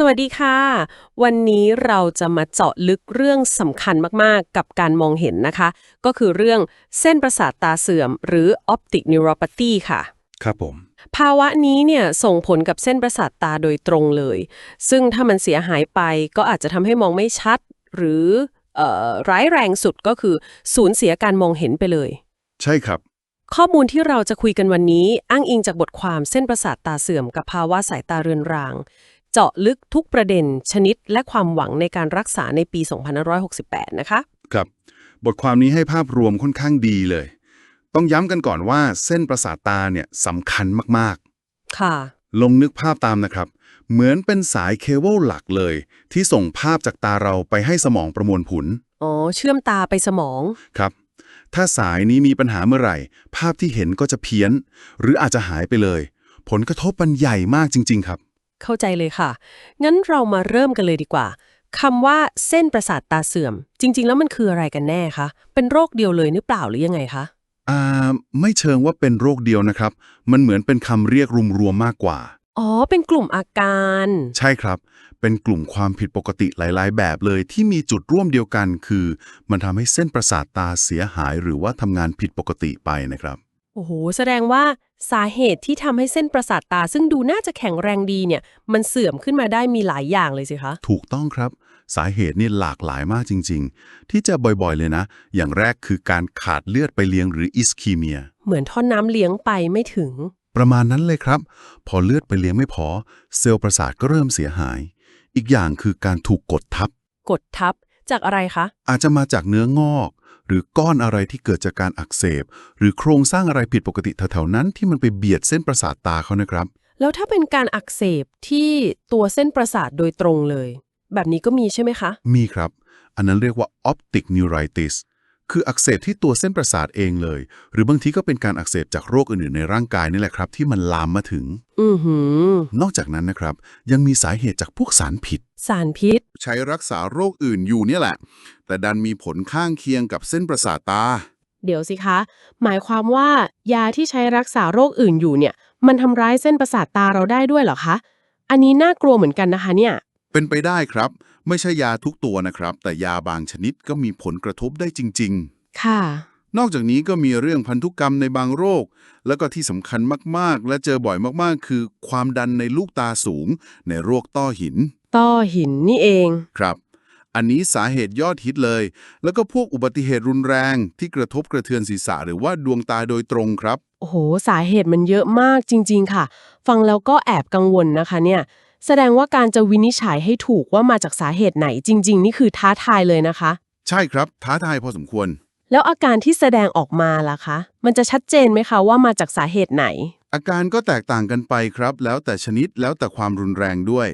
สวัสดีค่ะ วันนี้เราจะมาเจาะลึกเรื่องสำคัญมาก ๆ กับการมองเห็นนะคะ ก็คือเรื่องเส้นประสาทตาเสื่อม หรือ optic neuropathy ค่ะ ครับผม ภาวะนี้เนี่ยส่งผลกับเส้นประสาทตาโดยตรงเลย ซึ่งถ้ามันเสียหายไปก็อาจจะทำให้มองไม่ชัด หรือเอ่อร้ายแรงสุดก็คือสูญเสียการมองเห็นไปเลย ใช่ครับ ข้อมูลที่เราจะคุยกันวันนี้ อ้างอิงจากบทความเส้นประสาทตาเสื่อม กับภาวะสายตาเรือนราง เจาะลึกทุกประเด็นชนิดและความหวังในการรักษาในปี 2568 นะคะ ครับ บทความนี้ให้ภาพรวมค่อนข้างดีเลย ต้องย้ำกันก่อนว่าเส้นประสาทตาเนี่ยสำคัญมากค่ะๆลองนึกภาพตามนะครับ เหมือนเป็นสายเคเบิลหลักเลย ที่ส่งภาพจากตาเราไปให้สมองประมวลผล อ๋อ เชื่อมตาไปสมอง ครับ ถ้าสายนี้มีปัญหาเมื่อไหร่ ภาพที่เห็นก็จะเพี้ยน หรืออาจจะหายไปเลย ผลกระทบมันใหญ่มากจริง ๆ ครับ เข้าใจเลยค่ะ งั้นเรามาเริ่มกันเลยดีกว่าคำว่าเส้นประสาทตาเสื่อม จริง ๆ แล้วมันคืออะไรกันแน่คะ เป็นโรคเดียวเลยหรือเปล่าหรือยังไงคะ อ่า ไม่เชิงว่าเป็นโรคเดียวนะครับ มันเหมือนเป็นคำเรียกรวมๆมากกว่า อ๋อ เป็นกลุ่มอาการ ใช่ครับ เป็นกลุ่มความผิดปกติหลาย ๆ แบบเลยที่มีจุดร่วมเดียวกัน คือ มันทำให้เส้นประสาทตาเสียหายหรือว่าทำงานผิดปกติไปนะครับ โอ้โห แสดงว่า สาเหตุที่ทำให้เส้นประสาทตา ซึ่งดูน่าจะแข็งแรงดีเนี่ย มันเสื่อมขึ้นมาได้มีหลายอย่างเลยสิคะ ถูกต้องครับ สาเหตุนี่หลากหลายมากจริง ๆ ที่จะบ่อยๆเลยนะ อย่างแรกคือการขาดเลือดไปเลี้ยงหรืออิสคีเมีย เหมือนท่อนน้ำเลี้ยงไปไม่ถึง ประมาณนั้นเลยครับ พอเลือดไปเลี้ยงไม่พอ เซลล์ประสาทก็เริ่มเสียหาย อีกอย่างคือการถูกกดทับ กดทับจากอะไรคะ อาจจะมาจากเนื้องอก หรือก้อนอะไรที่เกิดจากการอักเสบ หรือโครงสร้างอะไรผิดปกติแถวๆนั้นที่มันไปเบียดเส้นประสาทตาเขานะครับ แล้วถ้าเป็นการอักเสบที่ตัวเส้นประสาทโดยตรงเลย แบบนี้ก็มีใช่ไหมคะ มีครับ อันนั้นเรียกว่า optic neuritis คืออักเสบที่ตัวเส้นประสาทเองเลย หรือบางทีก็เป็นการอักเสบจากโรคอื่นๆในร่างกายนี่แหละครับ ที่มันลามมาถึง อือหือนอกจากนั้นนะครับ ยังมีสาเหตุจากพวกสารผิด สารพิษ ใช้รักษาโรคอื่นอยู่เนี่ยแหละ แต่ดันมีผลข้างเคียงกับเส้นประสาทตา เดี๋ยวสิคะ หมายความว่ายาที่ใช้รักษาโรคอื่นอยู่เนี่ย มันทำร้ายเส้นประสาทตาเราได้ด้วยเหรอคะ อันนี้น่ากลัวเหมือนกันนะคะเนี่ย เป็นไปได้ครับ ไม่ใช่ยาทุกตัวนะครับ แต่ยาบางชนิดก็มีผลกระทบได้จริงค่ะๆนอกจากนี้ก็มีเรื่องพันธุกรรมในบางโรค แล้วก็ที่สำคัญมากๆ และเจอบ่อยมากๆ คือ ความดันในลูกตาสูง ในโรคต้อหิน ต้อหินนี่เองครับ อันนี้สาเหตุยอดฮิตเลย แล้วก็พวกอุบัติเหตุรุนแรงที่กระทบกระเทือนศีรษะหรือว่าดวงตาโดยตรงครับ โอ้โห สาเหตุมันเยอะมากจริง ๆ ค่ะ ฟังแล้วก็แอบกังวลนะคะเนี่ย แสดงว่าการจะวินิจฉัยให้ถูกว่ามาจากสาเหตุไหนจริง ๆ นี่คือท้าทายเลยนะคะ ใช่ครับ ท้าทายพอสมควร แล้วอาการที่แสดงออกมาล่ะคะ มันจะชัดเจนไหมคะว่ามาจากสาเหตุไหน อาการก็แตกต่างกันไปครับ แล้วแต่ชนิดแล้วแต่ความรุนแรงด้วย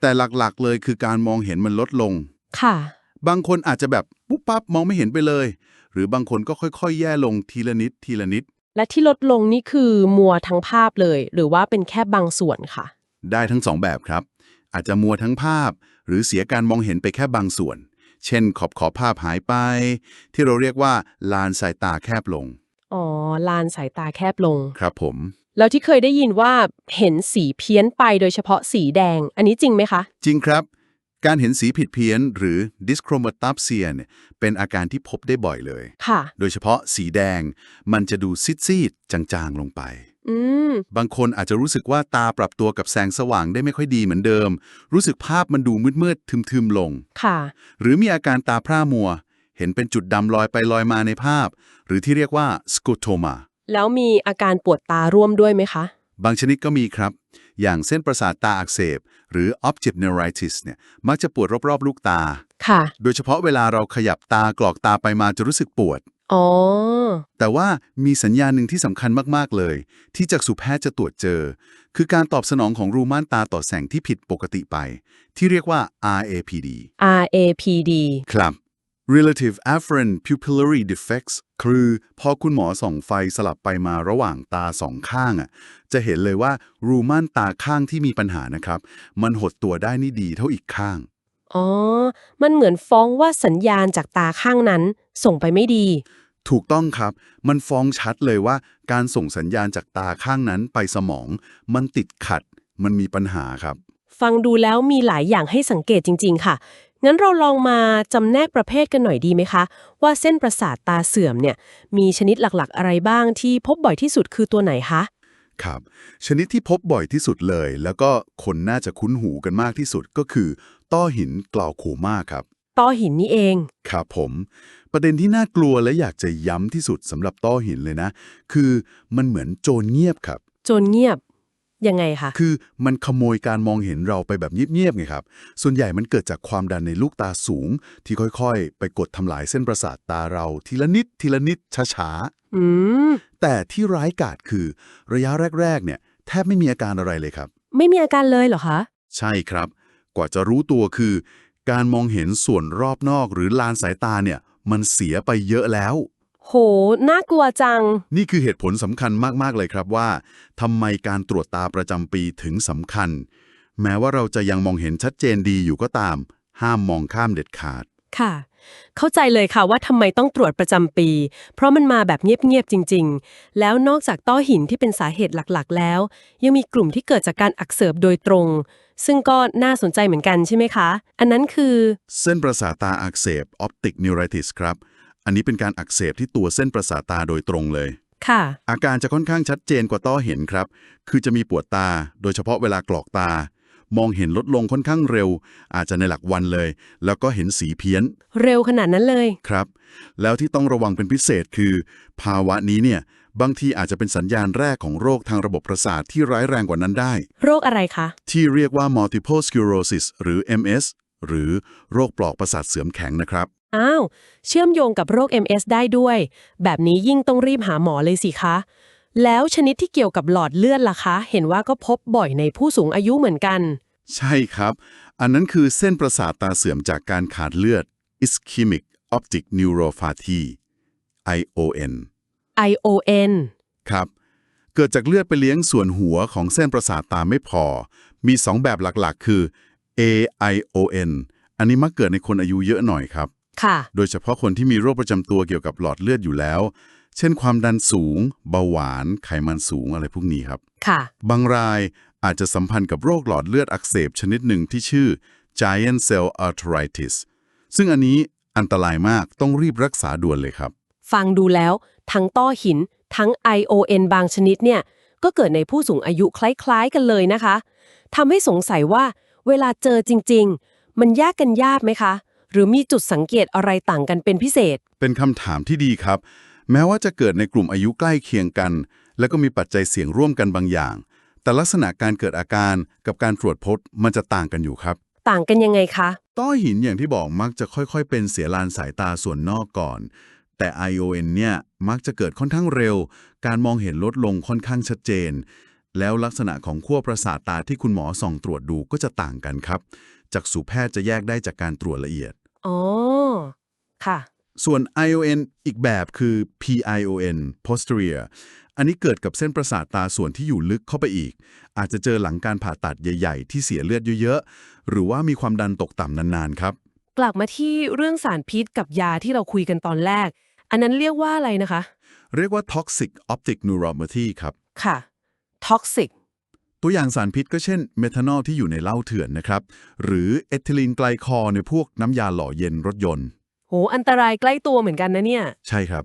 แต่หลักๆเลยคือการมองเห็นมันลดลง ค่ะ บางคนอาจจะแบบปุ๊บปั๊บมองไม่เห็นไปเลย หรือบางคนก็ค่อยๆ แย่ลงทีละนิดทีละนิด และที่ลดลงนี่คือมัวทั้งภาพเลย หรือว่าเป็นแค่บางส่วนค่ะ ได้ทั้งสองแบบครับ อาจจะมัวทั้งภาพ หรือเสียการมองเห็นไปแค่บางส่วน เช่นขอบขอบภาพหายไป ที่เราเรียกว่าลานสายตาแคบลง อ๋อ ลานสายตาแคบลง ครับผม แล้วที่เคยได้ยินว่าเห็นสีเพี้ยนไปโดยเฉพาะสีแดง อันนี้จริงไหมคะ จริงครับ การเห็นสีผิดเพี้ยน หรือ dyschromatopsia เนี่ยเป็นอาการที่พบได้บ่อยเลย ค่ะ โดยเฉพาะสีแดงมันจะดูซีดๆจางๆลงไป อืม บางคนอาจจะรู้สึกว่าตาปรับตัวกับแสงสว่างได้ไม่ค่อยดีเหมือนเดิม รู้สึกภาพมันดูมืดๆทึมๆลง ค่ะ หรือมีอาการตาพร่ามัว เห็นเป็นจุดดำลอยไปลอยมาในภาพ หรือที่เรียกว่าสโกโทมา แล้วมีอาการปวดตาร่วมด้วยไหมคะ บางชนิดก็มีครับ อย่างเส้นประสาทตาอักเสบ หรือ optic neuritis เนี่ย มักจะปวดรอบๆ ลูกตา ค่ะ โดยเฉพาะเวลาเราขยับตากรอกตาไปมาจะรู้สึกปวด อ๋อ แต่ว่ามีสัญญาณหนึ่งที่สำคัญมาก ๆ เลย ที่จักษุแพทย์จะตรวจเจอ คือการตอบสนองของรูม่านตาต่อแสงที่ผิดปกติไป ที่เรียกว่า RAPD RAPD ครับ relative afferent pupillary defects คือพอคุณหมอส่องไฟสลับไปมาระหว่างตาสองข้างอะจะเห็นเลยว่ารูม่านตาข้างที่มีปัญหานะครับ มันหดตัวได้นี่ดีเท่าอีกข้าง อ๋อ มันเหมือนฟ้องว่าสัญญาณจากตาข้างนั้นส่งไปไม่ดี ถูกต้องครับ มันฟ้องชัดเลยว่าการส่งสัญญาณจากตาข้างนั้นไปสมอง มันติดขัด มันมีปัญหาครับ ฟังดูแล้วมีหลายอย่างให้สังเกตจริง ๆ ค่ะ งั้นเราลองมาจำแนกประเภทกันหน่อยดีไหมคะ ว่าเส้นประสาทตาเสื่อมเนี่ย มีชนิดหลักๆ อะไรบ้างที่พบบ่อยที่สุดคือตัวไหนคะ ครับ ชนิดที่พบบ่อยที่สุดเลย แล้วก็คนน่าจะคุ้นหูกันมากที่สุดก็คือ ต้อหินกล่าวโคม่าครับ ต้อหินนี่เอง ครับผม ประเด็นที่น่ากลัวและอยากจะย้ำที่สุดสำหรับต้อหินเลยนะ คือมันเหมือนโจรเงียบครับจนเงียบ ยังไงคะ คือมันขโมยการมองเห็นเราไปแบบเงียบๆไงครับ ส่วนใหญ่มันเกิดจากความดันในลูกตาสูง ที่ค่อยๆ ไปกดทำลายเส้นประสาทตาเราทีละนิดทีละนิดช้าอืมๆแต่ที่ร้ายกาจคือ ระยะแรกๆ เนี่ย แทบไม่มีอาการอะไรเลยครับ ไม่มีอาการเลยเหรอคะ ใช่ครับ กว่าจะรู้ตัวคือ การมองเห็นส่วนรอบนอกหรือลานสายตาเนี่ย มันเสียไปเยอะแล้ว โห น่ากลัวจัง นี่คือเหตุผลสำคัญมากๆเลยครับว่าทำไมการตรวจตาประจำปีถึงสำคัญ แม้ว่าเราจะยังมองเห็นชัดเจนดีอยู่ก็ตาม ห้ามมองข้ามเด็ดขาด ค่ะ เข้าใจเลยค่ะว่าทำไมต้องตรวจประจำปี เพราะมันมาแบบเงียบๆจริง ๆ แล้วนอกจากต้อหินที่เป็นสาเหตุหลักๆ แล้ว ยังมีกลุ่มที่เกิดจากการอักเสบโดยตรง ซึ่งก็น่าสนใจเหมือนกันใช่ไหมคะ อันนั้นคือ เส้นประสาทตาอักเสบ optic neuritis ครับ อันนี้เป็นการอักเสบที่ตัวเส้นประสาทตาโดยตรงเลย ค่ะ อาการจะค่อนข้างชัดเจนกว่าต้อเห็นครับ คือจะมีปวดตา โดยเฉพาะเวลากรอกตา มองเห็นลดลงค่อนข้างเร็ว อาจจะในหลักวันเลย แล้วก็เห็นสีเพี้ยน เร็วขนาดนั้นเลย ครับ แล้วที่ต้องระวังเป็นพิเศษคือ ภาวะนี้เนี่ย บางทีอาจจะเป็นสัญญาณแรกของโรคทางระบบประสาทที่ร้ายแรงกว่านั้นได้ โรคอะไรคะ ที่เรียกว่า multiple sclerosis หรือ MS หรือโรคปลอกประสาทเสื่อมแข็งนะครับ อ้าว เชื่อมโยงกับโรค MS ได้ด้วย แบบนี้ยิ่งต้องรีบหาหมอเลยสิคะ แล้วชนิดที่เกี่ยวกับหลอดเลือดล่ะคะ เห็นว่าก็พบบ่อยในผู้สูงอายุเหมือนกัน ใช่ครับ อันนั้นคือเส้นประสาทตาเสื่อมจากการขาดเลือด ischemic optic neuropathy ION ION ครับ เกิดจากเลือดไปเลี้ยงส่วนหัวของเส้นประสาทตาไม่พอ มี 2 แบบหลักๆ คือ AION อันนี้มักเกิดในคนอายุเยอะหน่อยครับ ค่ะ โดยเฉพาะคนที่มีโรคประจำตัวเกี่ยวกับหลอดเลือดอยู่แล้ว เช่นความดันสูง เบาหวาน ไขมันสูงอะไรพวกนี้ครับ ค่ะ บางรายอาจจะสัมพันธ์กับโรคหลอดเลือดอักเสบชนิดหนึ่งที่ชื่อ giant cell arteritis ซึ่งอันนี้อันตรายมากต้องรีบรักษาด่วนเลยครับ ฟังดูแล้ว ทั้งต้อหิน ทั้ง ION บางชนิดเนี่ย ก็เกิดในผู้สูงอายุคล้ายๆกันเลยนะคะทำให้สงสัยว่าเวลาเจอจริง ๆ มันยากกันยากไหมคะ หรือมีจุดสังเกตอะไรต่างกันเป็นพิเศษ เป็นคำถามที่ดีครับ แม้ว่าจะเกิดในกลุ่มอายุใกล้เคียงกัน แล้วก็มีปัจจัยเสี่ยงร่วมกันบางอย่าง แต่ลักษณะการเกิดอาการกับการตรวจพบมันจะต่างกันอยู่ครับ ต่างกันยังไงคะ ต้อหินอย่างที่บอกมักจะค่อยๆ เป็นเสียลานสายตาส่วนนอกก่อน แต่ ION เนี่ยมักจะเกิดค่อนข้างเร็ว การมองเห็นลดลงค่อนข้างชัดเจน แล้วลักษณะของขั้วประสาทตาที่คุณหมอส่องตรวจดูก็จะต่างกันครับ จากสูแพทย์จะแยกได้จากการตรวจละเอียด อ๋อ ค่ะ ส่วน ION อีกแบบคือ PION posterior อันนี้เกิดกับเส้นประสาทตาส่วนที่อยู่ลึกเข้าไปอีก อาจจะเจอหลังการผ่าตัดใหญ่ ๆ ที่เสียเลือดเยอะๆ หรือว่ามีความดันตกต่ำนานๆ ครับ กลับมาที่เรื่องสารพิษกับยาที่เราคุยกันตอนแรก อันนั้นเรียกว่าอะไรนะคะ เรียกว่า toxic optic neuropathy ครับ ค่ะ toxic ตัวอย่างสารพิษก็เช่น เมทานอลที่อยู่ในเหล้าเถื่อนนะครับ หรือเอทิลีนไกลคอล์ในพวกน้ำยาหล่อเย็นรถยนต์ โห อันตรายใกล้ตัวเหมือนกันนะเนี่ย ใช่ครับ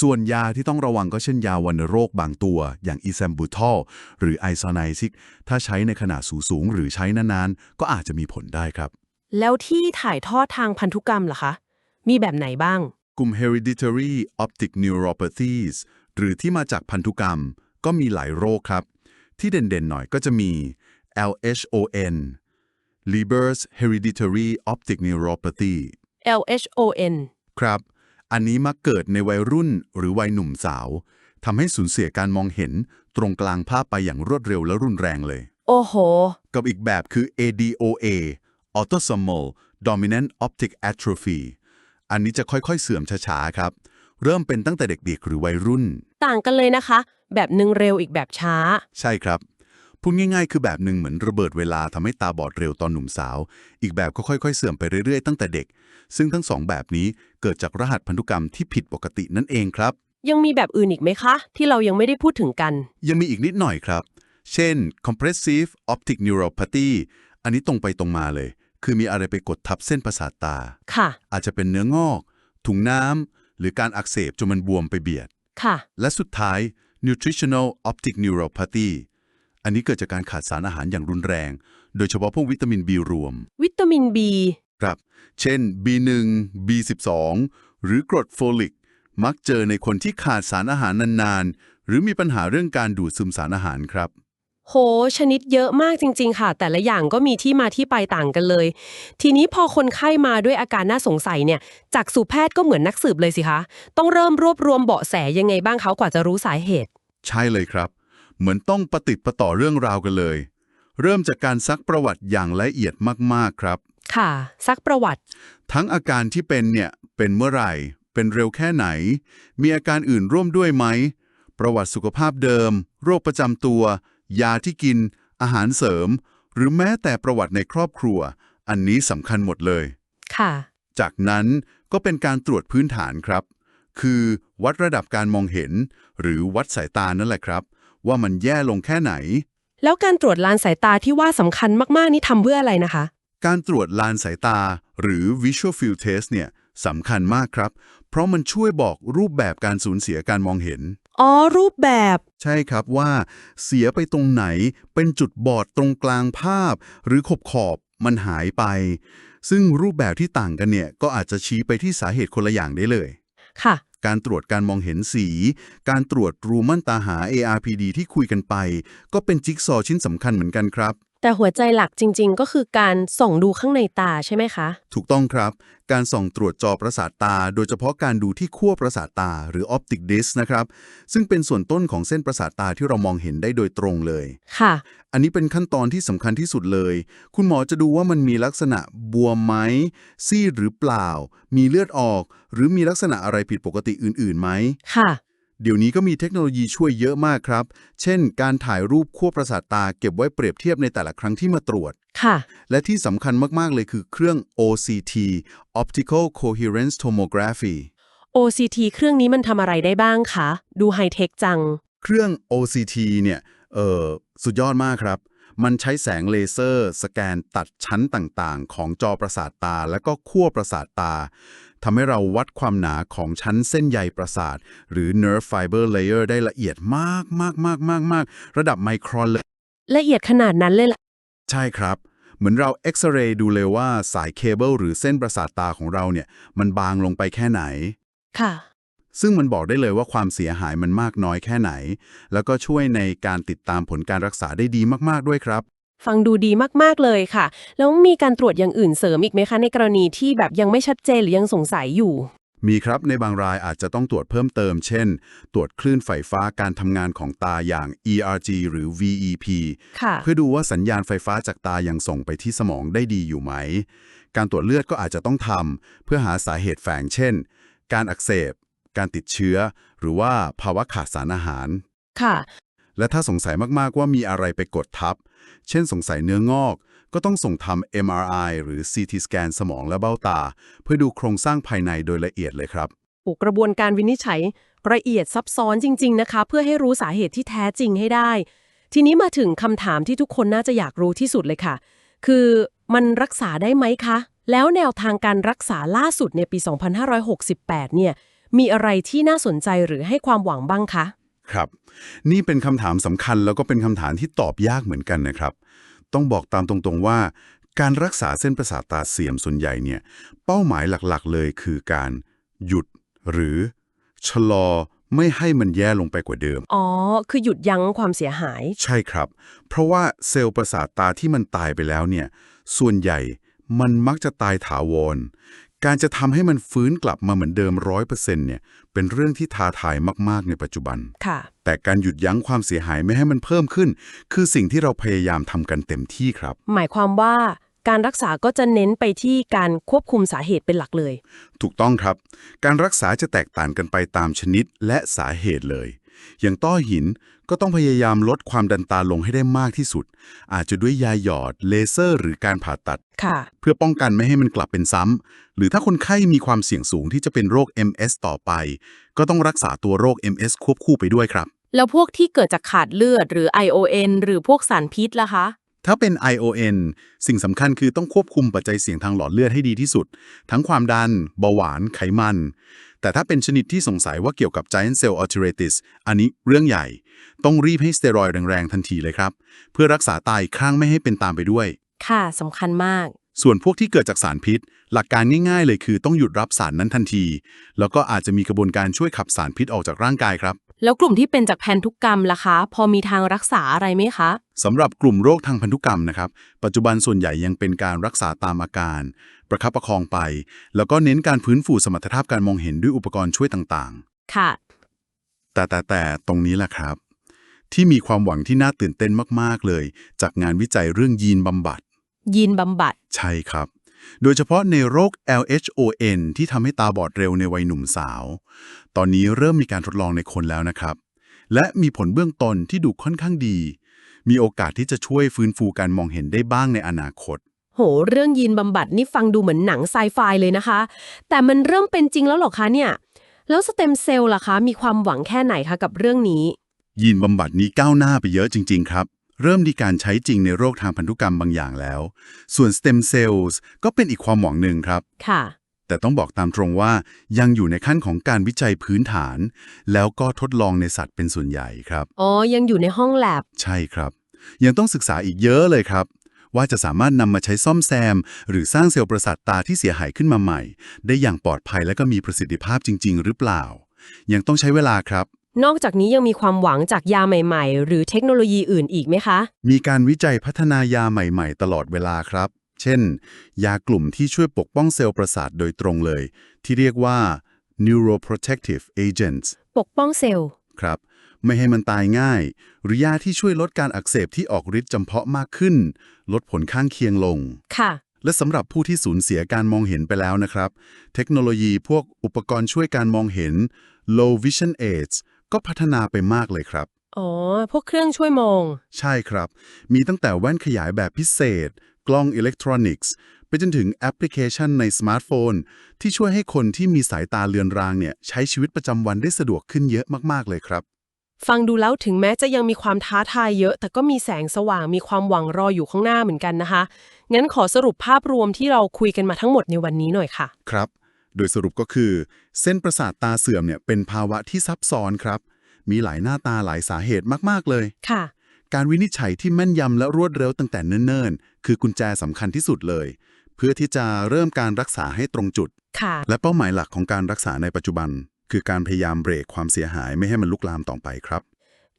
ส่วนยาที่ต้องระวังก็เช่นยาวัณโรคบางตัว อย่างอีแซมบูทอลหรือไอซอไนซิก ถ้าใช้ในขนาดสูงๆหรือใช้นานๆ ก็อาจจะมีผลได้ครับ แล้วที่ถ่ายทอดทางพันธุกรรมล่ะคะ มีแบบไหนบ้าง กลุ่ม hereditary optic neuropathies หรือที่มาจากพันธุกรรม ก็มีหลายโรคครับ ที่เด่นๆหน่อยก็จะมี LHON Leber's hereditary optic neuropathy LHON ครับ อันนี้มักเกิดในวัยรุ่นหรือวัยหนุ่มสาวทำให้สูญเสียการมองเห็นตรงกลางภาพไปอย่างรวดเร็วและรุนแรงเลย โอ้โห กับอีกแบบคือ ADOA Autosomal Dominant Optic Atrophy อันนี้จะค่อยๆ เสื่อมช้าๆครับ เริ่มเป็นตั้งแต่เด็กๆ หรือวัยรุ่น ต่างกันเลยนะคะ แบบหนึ่งเร็วอีกแบบช้า ใช่ครับพูดง่ายๆ คือแบบหนึ่งเหมือนระเบิดเวลาทำให้ตาบอดเร็วตอนหนุ่มสาว อีกแบบก็ค่อยๆ เสื่อมไปเรื่อยๆ ตั้งแต่เด็ก ซึ่งทั้งสองแบบนี้เกิดจากรหัสพันธุกรรมที่ผิดปกตินั่นเองครับ ยังมีแบบอื่นอีกไหมคะ ที่เรายังไม่ได้พูดถึงกัน ยังมีอีกนิดหน่อยครับ เช่น compressive optic neuropathy อันนี้ตรงไปตรงมาเลย คือมีอะไรไปกดทับเส้นประสาทตา ค่ะ อาจจะเป็นเนื้องอก ถุงน้ำ หรือการอักเสบจนมันบวมไปเบียด ค่ะ และสุดท้าย nutritional optic neuropathy อันนี้เกิดจากการขาดสารอาหารอย่างรุนแรง โดยเฉพาะพวกวิตามิน B รวม วิตามิน B ครับ เช่น B1 B12 หรือกรดโฟลิก มักเจอในคนที่ขาดสารอาหารนานๆ หรือมีปัญหาเรื่องการดูดซึมสารอาหารครับ โห ชนิดเยอะมากจริง ๆ ค่ะ แต่ละอย่างก็มีที่มาที่ไปต่างกันเลย ทีนี้พอคนไข้มาด้วยอาการน่าสงสัยเนี่ย จากสู่แพทย์ก็เหมือนนักสืบเลยสิคะ ต้องเริ่มรวบรวมเบาะแสยังไงบ้างเขากว่าจะรู้สาเหตุ ใช่เลยครับ เหมือนต้องประติดประต่อเรื่องราวกันเลย เริ่มจากการซักประวัติอย่างละเอียดมากๆครับ ค่ะ ซักประวัติ ทั้งอาการที่เป็นเนี่ยเป็นเมื่อไหร่ เป็นเร็วแค่ไหน มีอาการอื่นร่วมด้วยไหมประวัติสุขภาพเดิม โรคประจำตัว ยาที่กิน อาหารเสริม หรือแม้แต่ประวัติในครอบครัว อันนี้สำคัญหมดเลย ค่ะ จากนั้นก็เป็นการตรวจพื้นฐานครับ คือวัดระดับการมองเห็น หรือวัดสายตานั่นแหละครับ ว่ามันแย่ลงแค่ไหน แล้วการตรวจลานสายตาที่ว่าสำคัญมากๆนี่ทำเพื่ออะไรนะคะ การตรวจลานสายตา หรือ visual field test เนี่ยสำคัญมากครับ เพราะมันช่วยบอกรูปแบบการสูญเสียการมองเห็น อ๋อ รูปแบบ ใช่ครับว่า เสียไปตรงไหน เป็นจุดบอดตรงกลางภาพ หรือขอบขอบมันหายไป ซึ่งรูปแบบที่ต่างกันเนี่ย ก็อาจจะชี้ไปที่สาเหตุคนละอย่างได้เลย ค่ะ การตรวจการมองเห็นสี การตรวจรูมั่นตาหา ARPD ที่คุยกันไป ก็เป็นจิ๊กซอว์ชิ้นสำคัญเหมือนกันครับ แต่หัวใจหลักจริง ๆ ก็คือการส่องดูข้างในตาใช่ไหมคะ ถูกต้องครับ การส่องตรวจจอประสาทตา โดยเฉพาะการดูที่ขั้วประสาทตา หรือ optic disc นะครับ ซึ่งเป็นส่วนต้นของเส้นประสาทตาที่เรามองเห็นได้โดยตรงเลย ค่ะ อันนี้เป็นขั้นตอนที่สำคัญที่สุดเลย คุณหมอจะดูว่ามันมีลักษณะบวมไหมซีดหรือเปล่า มีเลือดออก หรือมีลักษณะอะไรผิดปกติอื่นๆไหมค่ะ เดี๋ยวนี้ก็มีเทคโนโลยีช่วยเยอะมากครับ เช่น การถ่ายรูปขั้วประสาทตาเก็บไว้เปรียบเทียบในแต่ละครั้งที่มาตรวจ ค่ะ และที่สำคัญมาก ๆ เลยคือเครื่อง OCT Optical Coherence Tomography OCT เครื่องนี้มันทำอะไรได้บ้างคะ ดูไฮเทคจัง เครื่อง OCT เนี่ย เออสุดยอดมากครับ มันใช้แสงเลเซอร์ สแกนตัดชั้นต่าง ๆ ของจอประสาทตา และก็ขั้วประสาทตา ทำให้เราวัดความหนาของชั้นเส้นใยประสาท หรือ nerve fiber layer ได้ละเอียดมากมากมากมากมากระดับไมครอนเลย ละเอียดขนาดนั้นเลยล่ะ ใช่ครับ เหมือนเราเอ็กซเรย์ดูเลยว่าสายเคเบิลหรือเส้นประสาทตาของเราเนี่ยมันบางลงไปแค่ไหน ค่ะ ซึ่งมันบอกได้เลยว่าความเสียหายมันมากน้อยแค่ไหน แล้วก็ช่วยในการติดตามผลการรักษาได้ดีมาก ๆ ด้วยครับ ฟังดูดีมาก ๆ เลยค่ะ แล้วมีการตรวจอย่างอื่นเสริมอีกไหมคะ ในกรณีที่แบบยังไม่ชัดเจนหรือยังสงสัยอยู่ มีครับในบางรายอาจจะต้องตรวจเพิ่มเติม เช่น ตรวจคลื่นไฟฟ้าการทำงานของตาอย่าง ERG หรือ VEP ค่ะ เพื่อดูว่าสัญญาณไฟฟ้าจากตายังส่งไปที่สมองได้ดีอยู่ไหม การตรวจเลือดก็อาจจะต้องทำเพื่อหาสาเหตุแฝงเช่น การอักเสบ การติดเชื้อ หรือว่าภาวะขาดสารอาหาร ค่ะ และถ้าสงสัยมาก ๆ ว่ามีอะไรไปกดทับ เช่นสงสัยเนื้องอก ก็ต้องส่งทำ MRI หรือ CT สแกนสมองและเบ้าตา เพื่อดูโครงสร้างภายในโดยละเอียดเลยครับโอกระบวนการวินิจฉัยละเอียดซับซ้อนจริง ๆ นะคะ เพื่อให้รู้สาเหตุที่แท้จริงให้ได้ ทีนี้มาถึงคำถามที่ทุกคนน่าจะอยากรู้ที่สุดเลยค่ะ คือมันรักษาได้ไหมคะ แล้วแนวทางการรักษาล่าสุดในปี 2568 เนี่ย มีอะไรที่น่าสนใจหรือให้ความหวังบ้างคะ ครับ นี่เป็นคำถามสำคัญแล้วก็เป็นคำถามที่ตอบยากเหมือนกันนะครับ ต้องบอกตามตรงๆว่า การรักษาเส้นประสาทตาเสื่อมส่วนใหญ่เนี่ย เป้าหมายหลักๆ เลยคือการหยุดหรือชะลอไม่ให้มันแย่ลงไปกว่าเดิม อ๋อ คือหยุดยั้งความเสียหาย ใช่ครับ เพราะว่าเซลล์ประสาทตาที่มันตายไปแล้วเนี่ย ส่วนใหญ่มันมักจะตายถาวร การจะทำให้มันฟื้นกลับมาเหมือนเดิมร้อยเปอร์เซ็นต์เนี่ยเป็นเรื่องที่ท้าทายมาก ๆ ในปัจจุบัน ค่ะ แต่การหยุดยั้งความเสียหายไม่ให้มันเพิ่มขึ้น คือสิ่งที่เราพยายามทำกันเต็มที่ครับ หมายความว่าการรักษาก็จะเน้นไปที่การควบคุมสาเหตุเป็นหลักเลย ถูกต้องครับ การรักษาจะแตกต่างกันไปตามชนิดและสาเหตุเลย อย่างต้อหินก็ต้องพยายามลดความดันตาลงให้ได้มากที่สุด อาจจะด้วยยาหยอด เลเซอร์ หรือการผ่าตัดค่ะเพื่อป้องกันไม่ให้มันกลับเป็นซ้ำ หรือถ้าคนไข้มีความเสี่ยงสูงที่จะเป็นโรค MS ต่อไป ก็ต้องรักษาตัวโรค MS ควบคู่ไปด้วยครับ แล้วพวกที่เกิดจากขาดเลือดหรือ ION หรือพวกสารพิษล่ะคะถ้าเป็น ION สิ่งสำคัญคือต้องควบคุมปัจจัยเสี่ยงทางหลอดเลือดให้ดีที่สุด ทั้งความดัน เบาหวาน ไขมัน แต่ถ้าเป็นชนิดที่สงสัยว่าเกี่ยวกับ giant cell arteritis อันนี้เรื่องใหญ่ ต้องรีบให้สเตียรอยด์แรงๆ ทันทีเลยครับ เพื่อรักษาไตาอีกข้างไม่ให้เป็นตามไปด้วย ค่ะสำคัญมาก ส่วนพวกที่เกิดจากสารพิษ หลักการง่ายๆ เลยคือต้องหยุดรับสารนั้นทันที แล้วก็อาจจะมีกระบวนการช่วยขับสารพิษออกจากร่างกายครับ แล้วกลุ่มที่เป็นจากแพนธุกกรรมล่ะคะ พอมีทางรักษาอะไรไหมคะ สำหรับกลุ่มโรคทางพันธุกรรมนะครับ ปัจจุบันส่วนใหญ่ยังเป็นการรักษาตามอาการ ประคับประคองไป แล้วก็เน้นการฟื้นฟูสมรรถภาพการมองเห็นด้วยอุปกรณ์ช่วยต่างค่ะๆแต่แต่แต่ตรงนี้แหละครับ ที่มีความหวังที่น่าตื่นเต้นมากๆเลย จากงานวิจัยเรื่องยีนบำบัด ยีนบำบัด ใช่ครับ โดยเฉพาะในโรค LHON ที่ทำให้ตาบอดเร็วในวัยหนุ่มสาว ตอนนี้เริ่มมีการทดลองในคนแล้วนะครับ และมีผลเบื้องต้นที่ดูค่อนข้างดี มีโอกาสที่จะช่วยฟื้นฟูการมองเห็นได้บ้างในอนาคต โห เรื่องยีนบำบัดนี่ฟังดูเหมือนหนังไซไฟเลยนะคะ แต่มันเริ่มเป็นจริงแล้วเหรอคะเนี่ย แล้วสเต็มเซลล์ล่ะคะ มีความหวังแค่ไหนคะกับเรื่องนี้ ยีนบำบัดนี้ก้าวหน้าไปเยอะจริง ๆ ครับ เริ่มมีการใช้จริงในโรคทางพันธุกรรมบางอย่างแล้ว ส่วนสเต็มเซลล์ก็เป็นอีกความหวังหนึ่งครับ ค่ะ แต่ต้องบอกตามตรงว่ายังอยู่ในขั้นของการวิจัยพื้นฐาน แล้วก็ทดลองในสัตว์เป็นส่วนใหญ่ครับ อ๋อ ยังอยู่ในห้องแลบ ใช่ครับ ยังต้องศึกษาอีกเยอะเลยครับ ว่าจะสามารถนำมาใช้ซ่อมแซม หรือสร้างเซลล์ประสาทตาที่เสียหายขึ้นมาใหม่ ได้อย่างปลอดภัยและก็มีประสิทธิภาพจริง ๆ หรือเปล่า ยังต้องใช้เวลาครับ นอกจากนี้ยังมีความหวังจากยาใหม่ ๆ หรือเทคโนโลยีอื่นอีกไหมคะ มีการวิจัยพัฒนายาใหม่ๆ ตลอดเวลาครับ เช่น ยากลุ่มที่ช่วยปกป้องเซลล์ประสาทโดยตรงเลย ที่เรียกว่า neuroprotective agents ปกป้องเซลล์ ครับ ไม่ให้มันตายง่าย หรือยาที่ช่วยลดการอักเสบที่ออกฤทธิ์จำเพาะมากขึ้น ลดผลข้างเคียงลง ค่ะ และสำหรับผู้ที่สูญเสียการมองเห็นไปแล้วนะครับ เทคโนโลยีพวกอุปกรณ์ช่วยการมองเห็น low vision aids ก็พัฒนาไปมากเลยครับ อ๋อ พวกเครื่องช่วยมอง ใช่ครับ มีตั้งแต่แว่นขยายแบบพิเศษ กล้องอิเล็กทรอนิกส์ ไปจนถึงแอปพลิเคชันในสมาร์ทโฟน ที่ช่วยให้คนที่มีสายตาเลือนรางเนี่ย ใช้ชีวิตประจำวันได้สะดวกขึ้นเยอะมากๆเลยครับ ฟังดูแล้วถึงแม้จะยังมีความท้าทายเยอะ แต่ก็มีแสงสว่างมีความหวังรออยู่ข้างหน้าเหมือนกันนะคะ งั้นขอสรุปภาพรวมที่เราคุยกันมาทั้งหมดในวันนี้หน่อยค่ะ ครับ โดยสรุปก็คือ เส้นประสาทตาเสื่อมเนี่ยเป็นภาวะที่ซับซ้อนครับ มีหลายหน้าตาหลายสาเหตุมากๆเลยค่ะ การวินิจฉัยที่แม่นยำและรวดเร็วตั้งแต่เนิ่นๆ คือกุญแจสำคัญที่สุดเลย เพื่อที่จะเริ่มการรักษาให้ตรงจุด ค่ะ และเป้าหมายหลักของการรักษาในปัจจุบัน คือการพยายามเบรกความเสียหายไม่ให้มันลุกลามต่อไปครับ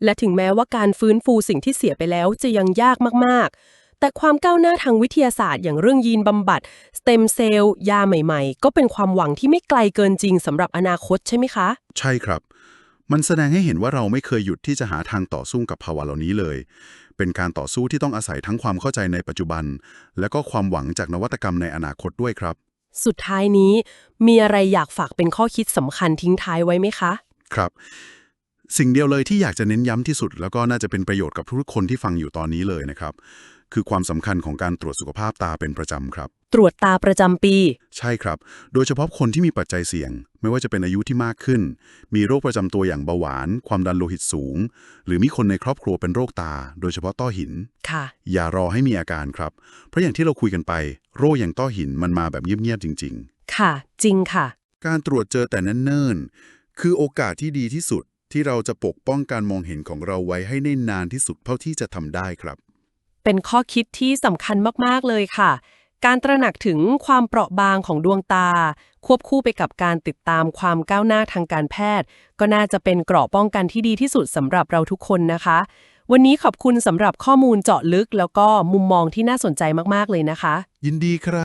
และถึงแม้ว่าการฟื้นฟูสิ่งที่เสียไปแล้วจะยังยากมากๆ แต่ความก้าวหน้าทางวิทยาศาสตร์อย่างเรื่องยีนบำบัดสเต็มเซลล์ยาใหม่ๆ ก็เป็นความหวังที่ไม่ไกลเกินจริงสำหรับอนาคตใช่ไหมคะ ใช่ครับ มันแสดงให้เห็นว่าเราไม่เคยหยุดที่จะหาทางต่อสู้กับภาวะเหล่านี้เลย เป็นการต่อสู้ที่ต้องอาศัยทั้งความเข้าใจในปัจจุบัน และก็ความหวังจากนวัตกรรมในอนาคตด้วยครับ สุดท้ายนี้ มีอะไรอยากฝากเป็นข้อคิดสำคัญทิ้งท้ายไว้ไหมคะ ครับสิ่งเดียวเลยที่อยากจะเน้นย้ำที่สุด แล้วก็น่าจะเป็นประโยชน์กับทุกๆคนที่ฟังอยู่ตอนนี้เลยนะครับ คือความสำคัญของการตรวจสุขภาพตาเป็นประจำครับ ตรวจตาประจำปี ใช่ครับ โดยเฉพาะคนที่มีปัจจัยเสี่ยง ไม่ว่าจะเป็นอายุที่มากขึ้น มีโรคประจำตัวอย่างเบาหวาน ความดันโลหิตสูง หรือมีคนในครอบครัวเป็นโรคตา โดยเฉพาะต้อหิน ค่ะ อย่ารอให้มีอาการครับ เพราะอย่างที่เราคุยกันไป โรคอย่างต้อหินมันมาแบบเงียบๆจริง ค่ะ จริงค่ะ ๆ การตรวจเจอแต่เนิ่นๆคือโอกาสที่ดีที่สุดที่เราจะปกป้องการมองเห็นของเราไว้ให้ได้นานที่สุดเท่าที่จะทำได้ครับ เป็นข้อคิดที่สำคัญมากๆเลยค่ะ การตระหนักถึงความเปราะบางของดวงตา ควบคู่ไปกับการติดตามความก้าวหน้าทางการแพทย์ ก็น่าจะเป็นเกราะป้องกันที่ดีที่สุดสำหรับเราทุกคนนะคะ วันนี้ขอบคุณสำหรับข้อมูลเจาะลึก แล้วก็มุมมองที่น่าสนใจมากๆเลยนะคะ ยินดีครับ